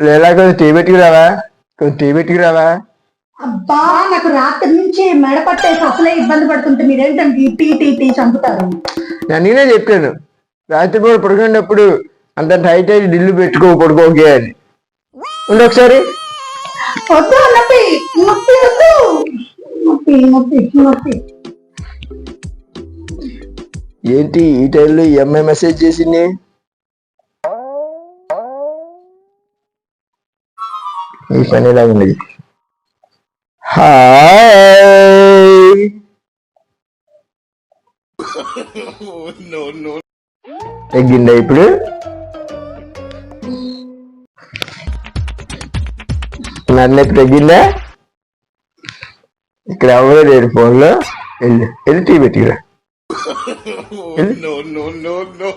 లేదా కొంచెం టీ పెట్టుకు రావా కొంచెం టీ పెట్టుకు రావా అబ్బా నాకు రాత్రి నుంచి మెడ పట్టేసి అసలే ఇబ్బంది పడుతుంటే మీరేంటంటే ఈ టీ టీ టీ చంపుతారు? నేను నేనే చెప్పాను. రాత్రి పూట పడుకునేటప్పుడు అంత టైట్ అయితే ఢిల్లు పెట్టుకో పడుకోకే అని. ఉండు ఒకసారి. వద్దు నొప్పి నొప్పి వద్దు. నొప్పి నొప్పి నొప్పి ఏంటి ఈ టైంలో ఈ అమ్మాయి మెసేజ్ చేసింది? ఈ పని ఇలా ఉంది హాయ్ తగ్గిందా ఇప్పుడు నన్ను తగ్గిందా ఇక్కడ ఎవరో లేరు ఫోన్లో వెళ్ళు వెళ్ళి tea పెట్టుకురా no, no, no, no.